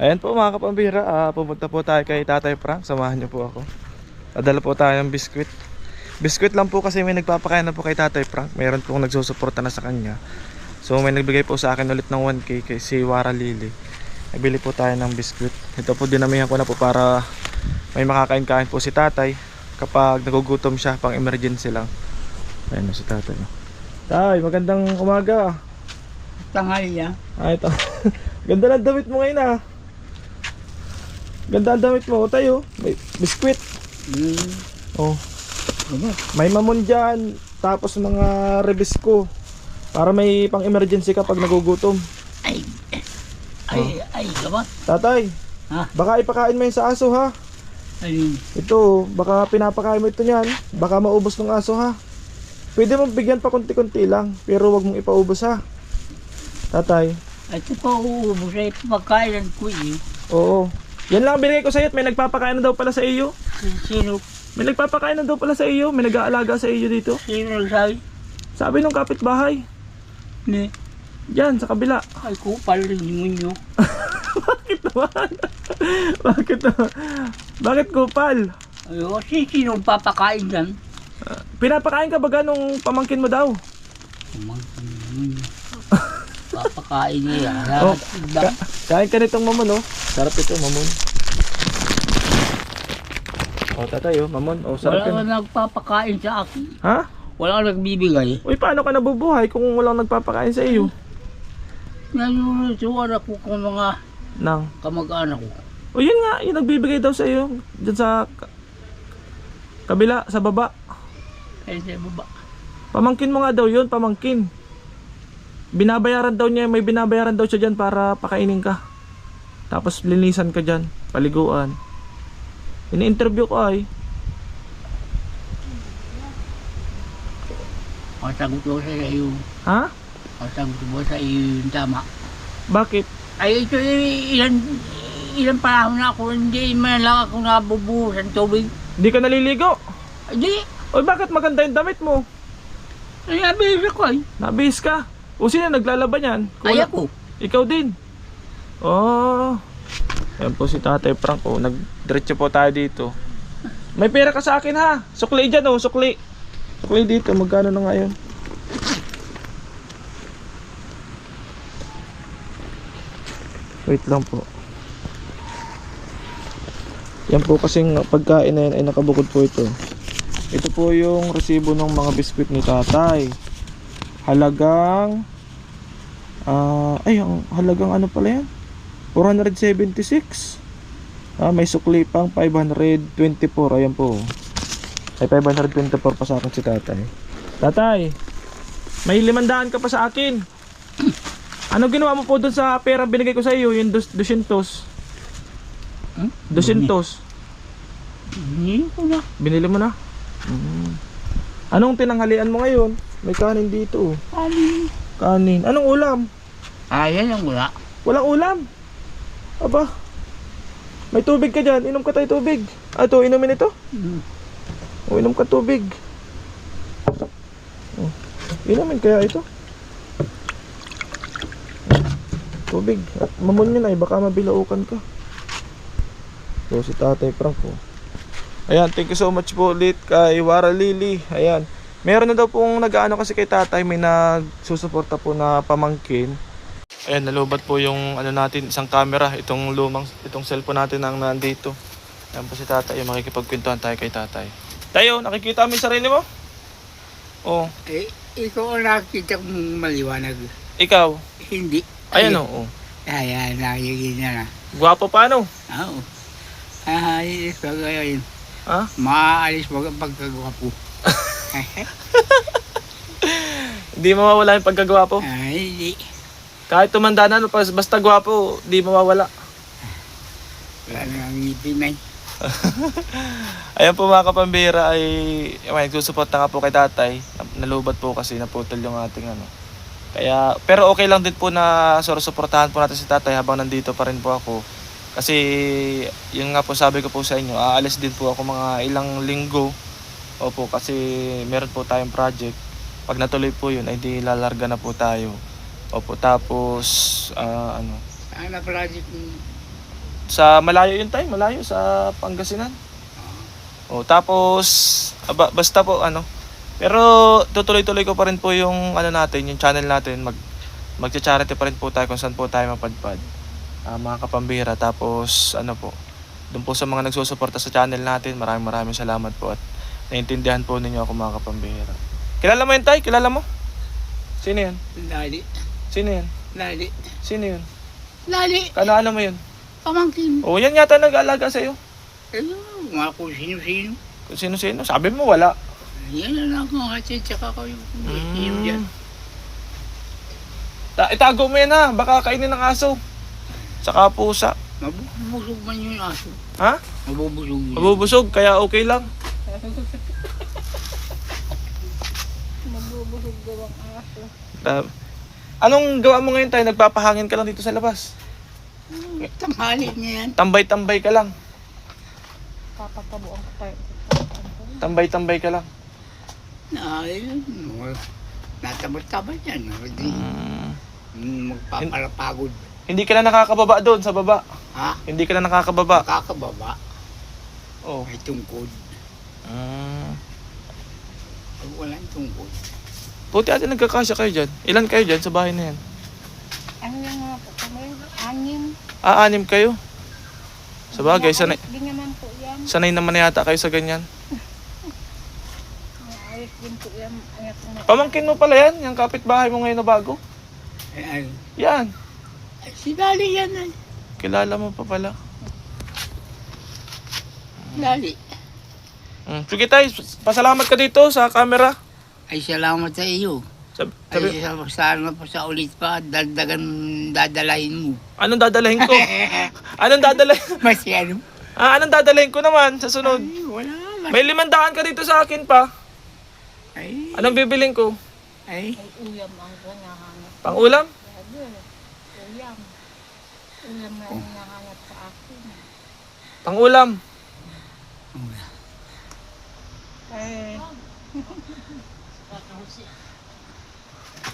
Ayan po mga kapambira, ah, pumunta po tayo kay Tatay Frank. Samahan niyo po ako. Adala po tayo ng biskwit. Biskwit lang po kasi may nagpapakain na po kay Tatay Frank. Mayroon pong nagsusuporta na sa kanya. So may nagbigay po sa akin ulit ng 1k kay si Wara Lily. Nabili po tayo ng biskwit. Ito po dinamihan ko na po para may makakain-kain po si Tatay kapag nagugutom siya pang emergency lang. Ayan na si Tatay. Tay, magandang umaga. Tanghali yan. Ah, ito. Ganda ng damit mo ngayon ah. Ganda ang damit mo. Tayo, may biskwit. Hmm. Oh, Ano? may mamon dyan. Tapos mga rebisco. Para may pang emergency ka pag nagugutom. Ay. Ay, ay, gabot. Tatay, Ha? baka ipakain mo yun sa aso ha. Ayun. Ito, baka pinapakain mo ito niyan. Baka maubos ng aso ha. Pwede mo bigyan pa konti-konti lang. Pero wag mong ipaubos ha. Tatay, Ito pa uubos ay pagkailan ko eh. oo. Yan lang ang binigay ko sa'yo at may nagpapakain na daw pala sa iyo. Sino, May nagpapakain na daw pala sa iyo. May nag-aalaga sa iyo dito. sino nagsabi? Sabi nung kapitbahay. Ni, Diyan, sa kabila. ay ko pala mo nyo. Bakit naman? Bakit naman? Bakit kupal? Ay, o, si sino papakain dyan? Pinapakain ka ba ganong pamangkin mo daw? Kumangkin mo nyo. Papakain niya. Oh, Ka kain ka nitong mamon, oh. Sarap ito, mamon. Oh, tatay, oh, mamon. Oh, sarap Wala nga nagpapakain sa akin. Ha? Wala nga nagbibigay. Uy, paano ka nabubuhay kung walang nagpapakain sa iyo? Nanunusuan ako kung mga Nang. kamag-anak ko. O yun nga, yung nagbibigay daw sa iyo. Diyan sa ka- kabila, sa baba. Kaya sa baba. Pamangkin mo nga daw yun, pamangkin. Binabayaran daw niya, may binabayaran daw siya dyan para pakainin ka. Tapos linisan ka dyan, paliguan. Ini-interview ko ay. Masagot ko sa iyo. Ha? Masagot ko sa iyo yung tama. Bakit? Ay, ito eh, ilan, ilan panahon na ako, hindi man lang ako nabubuhos ng tubig. Di ka naliligo? Hindi, O bakit maganda yung damit mo? ay nabili ko ay. Nabihis ka. O sino naglalaban yan? Ay ako. Ikaw din. Oh. Ayan po si Tatay Frank. Oh, nagdiretso po tayo dito. May pera ka sa akin ha. Sukli dyan oh, sukli. Sukli dito. Magkano na ngayon? Wait lang po. Yan po kasing pagkain na yan ay nakabukod po ito. Ito po yung resibo ng mga biskwit ni tatay. Halagang Ah, ay, ang halagang ano pala yan? 476. Ah, may sukli pang 524. Ayan po. Ay, 524 pa sa akin si tatay. Tatay, may limandaan ka pa sa akin. Ano ginawa mo po dun sa pera binigay ko sa iyo? Yung dos, 200. Hmm? 200. Hindi ko na. Binili mo na? Mm. Anong tinanghalian mo ngayon? May kanin dito. oh. Kanin. Anong ulam? Ayan ang wala. Walang ulam. Aba. May tubig ka dyan. Inom ka tayo tubig. Ah, ito. Inumin ito. Hmm. O, inom ka tubig. Oh. Inumin kaya ito. Tubig. At mamon yun ay. Baka mabilaukan ka. So, si Tatay Frank po. Ayan, thank you so much po ulit kay Wara Lily. Ayan. Meron na daw pong nag-ano kasi kay tatay, may nagsusuporta po na pamangkin. Ayan, nalubat po yung ano natin, isang camera, itong lumang, itong cellphone natin ang nandito. Ayan po si tatay, yung makikipagkwentuhan tayo kay tatay. Tayo, nakikita mo yung sarili mo? Oh, Eh, ikaw ang nakikita kong maliwanag. ikaw. Hindi. Ayan o. Oh, Ayan, nakikita na. Gwapo pa ano? Oo. Ay, pag ayun. Ha? Maaalis mo ang pagkagawa po. Hindi mawawala yung pagkagwapo. Ay, hindi. Kahit tumanda na, no, pas- basta gwapo, di mawawala. Wala na ang ngipin na. Ayan po mga kapambira ay may susuporta nga po kay tatay. Nalubat po kasi naputol yung ating ano. Kaya pero okay lang din po na sort of suportahan po natin si tatay habang nandito pa rin po ako. Kasi yun nga po sabi ko po sa inyo, aalis din po ako mga ilang linggo. Opo, kasi meron po tayong project. Pag natuloy po yun, ay di lalarga na po tayo. Opo, tapos ah, ano, Ano project Sa malayo yun tayo, malayo sa Pangasinan. O, tapos, aba, basta po ano. Pero tutuloy-tuloy ko pa rin po yung ano natin, yung channel natin. Mag, magcha-charity pa rin po tayo kung saan po tayo mapadpad. Ah, mga kapambira. Tapos, ano po, doon po sa mga nagsusuporta sa channel natin, maraming maraming salamat po at naintindihan po ninyo ako mga kapambira. Kilala mo yun, Tay? Kilala mo? Sino yun? Lali. Sino yun? Lali. Sino yun? Lali. Kanaano mo yun? Pamangkin. O, yan yata nag-aalaga sa'yo. Eh, mga kung sino-sino. Kung sino-sino. Sabi mo, wala. Yan na lang ako kasi tsaka ko yung sino dyan. Ta itago mo yan ha. Baka kainin ng aso. Saka pusa. Mabubusog man yung aso. Ha? Mabubusog yun. Mabubusog, kaya okay lang. Mabubusog daw ang aso. Uh, anong gawa mo ngayon tayo? Nagpapahangin ka lang dito sa labas. Tanghali niya yan. Tambay-tambay ka lang. Papatabuan ko tayo. Tambay-tambay ka lang. Na, ayun. Natabot-tabot yan. Hindi Mm. magpapalapagod. Hindi ka na nakakababa doon sa baba. Ha? Hindi ka na nakakababa. Kakababa. Oh. May tungkod. Mm. Pag walang tungkod. Buti ate nagkakasya kayo dyan. Ilan kayo dyan sa bahay na yan? Ano yung mga po? Kami, angin. Ah, anim kayo. Sa bagay, sanay, din naman po yan. sanay naman na yata kayo sa ganyan. Maayos din po yan. Anak ko na. Pamangkin mo pala yan, yung kapitbahay mo ngayon na bago. Eh, ay, Yan, ay, si Lali yan ay. kilala mo pa pala. Lali. Mm. Sige tayo, pasalamat ka dito sa camera. Ay, salamat sa iyo. Sabi, Ay, sabi, sa, sana pa sa ulit pa, dagdagan dadalahin mo. anong dadalhin ko? Anong dadalhin? Mas ano? Ah, anong dadalhin ko naman sa sunod? Ay, wala. Mas, May limandaan ka dito sa akin pa. ay, Anong bibiling ko? ay, Ay, uyam ang nangahanap. Pang ulam? Uyam na ang nangahanap sa akin. Pang ulam.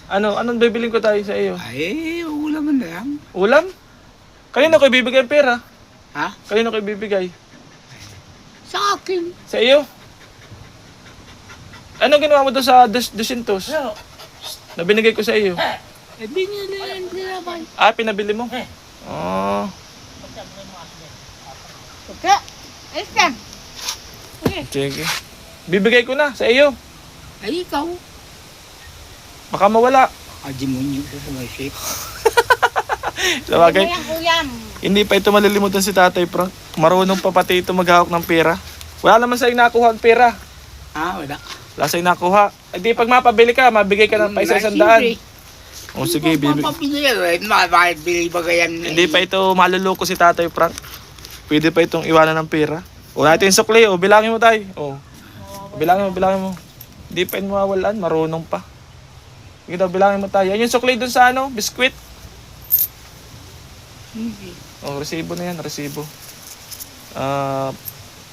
Ano, anong bibiling ko tayo sa iyo? ay, ulam na lang. Ulam? Kanino ko ibibigay ang pera? Ha? Kanino ko ibibigay? Sa akin. Sa iyo? Ano ginawa mo doon sa dos, dosintos? Na binigay ko sa iyo? Eh, binili yan nila ba? Ah, pinabili mo? Oh. Tuka! Ayos ka! Sige. Bibigay ko na sa iyo. Ay, ikaw. Baka mawala. Ah, demonyo sa sumisip. Sa bagay, Ano hindi pa ito malilimutan si Tatay Frank. Marunong pa pati ito maghawak ng pera. Wala naman sa'yo nakuha ang pera. Ah, wala. Wala sa'yo nakuha. Eh di pag mapabili ka, mabigay ka ng pa isa isang daan. O sige, bibig. Papapili yan. Mabibili ba ganyan? Hindi pa ito maluloko si Tatay Frank. Pwede pa itong iwanan ng pera. O natin yung sukli, o bilangin mo tayo. O. Bilangin mo, bilangin mo. Hindi pa yun mawawalan, marunong pa. Sige daw, bilangin mo tayo. Yan yung sukli dun sa ano, biskwit. Hindi. O, resibo na yan, resibo. Ah,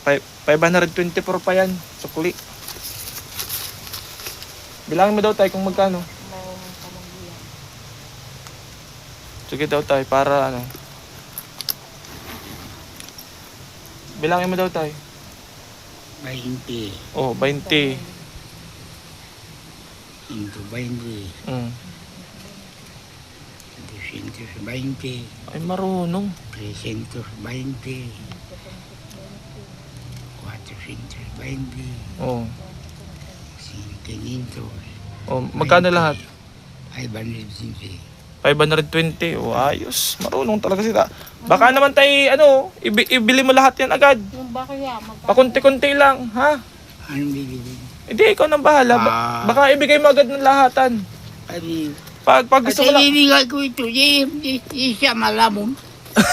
fi- 524 pa yan, sukli. Bilangin mo daw tayo kung magkano. Sige daw tayo, para ano. Bilangin mo daw tayo. 20. Oh, 20. Into 20. Mm. 220. Ay, marunong. 320. 420. Oh. 500. Oh, magkano lahat? 520. 520. Oh, ayos. Marunong talaga sila. Baka naman tayo, ano, ibi- ibili mo lahat yan agad. Yung bakya, magkano? Pakunti-kunti lang, ha? Anong bibili? Hindi, ikaw nang bahala. Ba- Ah. baka ibigay mo agad ng lahatan. Ay, Pag, pag gusto Kasi mo lang. ibibigay ko ito, di, di, di siya malamon.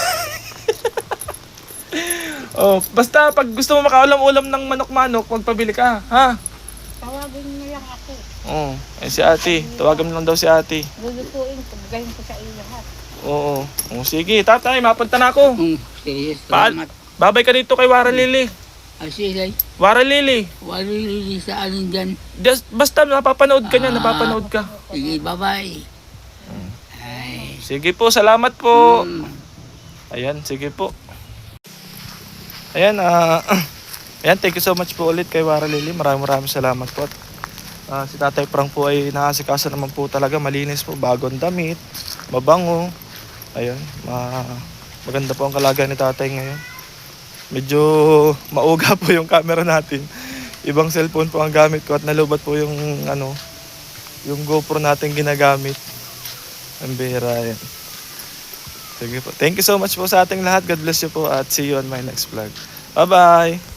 Oh, basta pag gusto mo makaulam-ulam ng manok-manok, magpabili ka, ha? Tawagin niyo lang ako. Oo. Oh, si ate. Tawagan mo lang daw si ate. Lulutuin ko, bagayin ko sa iyo lahat. Oo. Oh, sige, tatay, mapunta na ako. Hmm, serious, Paal- salamat. Babay ka dito kay Wara Lily. Asilay, Wara Lily. walili sa alin dyan. Just, basta napapanood ka niya, Ah. napapanood ka. Sige, bye-bye. Ay, Sige po, salamat po. hmm. Ayan, sige po. Ayan, ah, ayan, thank you so much po ulit kay Wara Lily. Maraming maraming salamat po. At, ah, si Tatay Frank po ay nakasikaso naman po talaga. Malinis po, bagong damit, mabango. Ayan, ma maganda po ang kalagayan ni Tatay ngayon. Medyo mauga po yung camera natin. Ibang cellphone po ang gamit ko at nalubat po yung ano, yung GoPro natin ginagamit. Ang bihira yan. Sige po. Thank you so much po sa ating lahat. God bless you po at see you on my next vlog. Bye-bye!